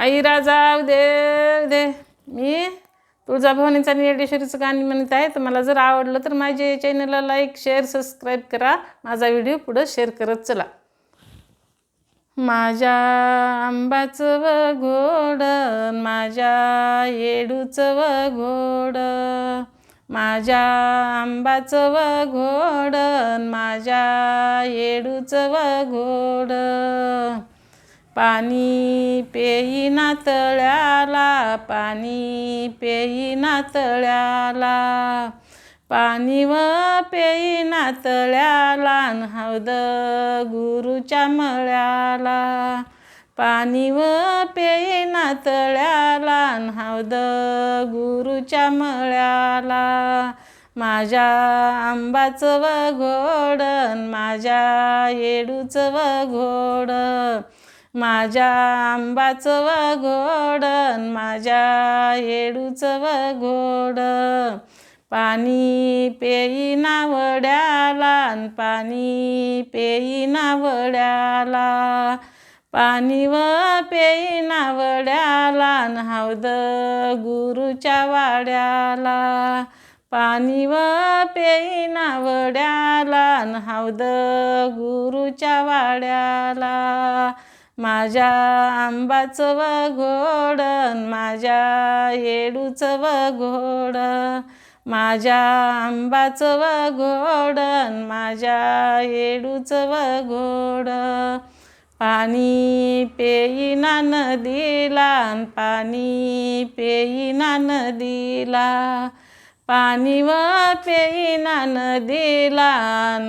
आई राजा दे दे मी तुळजाभवानीचं आणि येडेश्वरीचं गाणी म्हणत आहे. तर मला जर आवडलं तर माझ्या चॅनलला लाईक शेअर सबस्क्राईब करा. माझा व्हिडिओ पुढं शेअर करत चला. माझ्या आंबाचं व घोड माझ्या येडूचं व घोड माझ्या आंबाचं व घोड माझ्या येडूचं व घोड पाणी पेईना तळ्याला पाणी पेईना तळ्याला. पाणी व पेईना तळ्याला हौद गुरुच्या मळ्याला. पाणी व पेईना तळ्याला हौद गुरुच्या मळ्याला. माझ्या आंबाचं व घोडन माझ्या येडूचं व घोड माझ्या आंबाचं व घोडन माझ्या येडूचं व घोड पाणी पेईना वड्याला पाणी पेईना वड्याला. पाणी व पेईना वड्याला न हौद गुरुच्या वाड्याला. पाणी व पेईना वड्याला न हौद गुरुच्या वाड्याला. माझ्या आंबाचं व घोडन माझ्या येडूचं व घोड माझ्या आंबाचं व घोडन माझ्या येडूचं व घोड पाणी पेईना नदीला पाणी पेईना नदीला पाणी व पेईना नदीला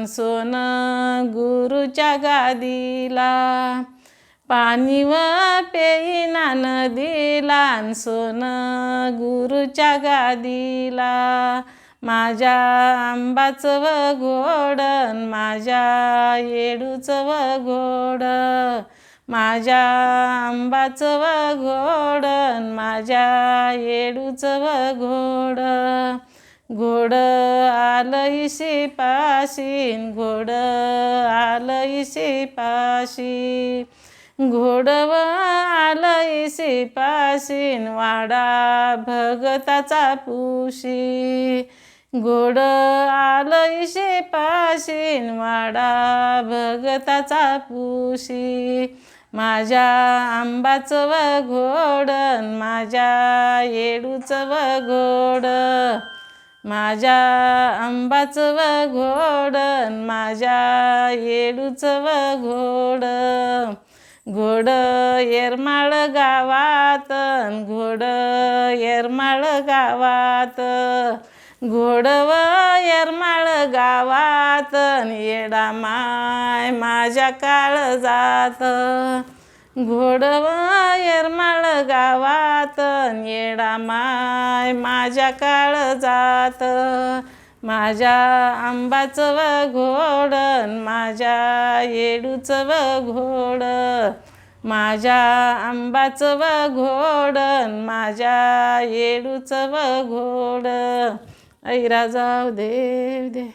सोनं गुरुच्या गादीला. पाणी व पेईना नदीला सोन सोनं गुरुच्या गादीला. माझ्या आंबाचं व घोडन माझ्या येडूचं व घोड माझ्या आंबाचं व घोडन माझ्या येडूचं व घोड घोड आलईशी पाशीन घोड आलईशी पाशी घोडव आलयसी पाशीन वाडा भगताचा पुशी. घोड आलयशी पाशीन वाडा भगताचा पुशी. माझ्या आंबाचं व घोडन माझ्या येडूचं व घोड माझ्या आंबाचं व घोडन माझ्या येडूचं व घोड येरमाळ गावात घोड येरमाळ गावात. घोडव येरमाळ गावात येडा माय माझ्या काळ जात. घोडव येरमाळ गावात येडा माय माझ्या काळ जात. माझ्या आंबाचं व घोडन माझ्या येडूचं व घोड. माझ्या आंबाचं व घोडन माझ्या येडूचं व घोड ऐरा जाऊ देव दे.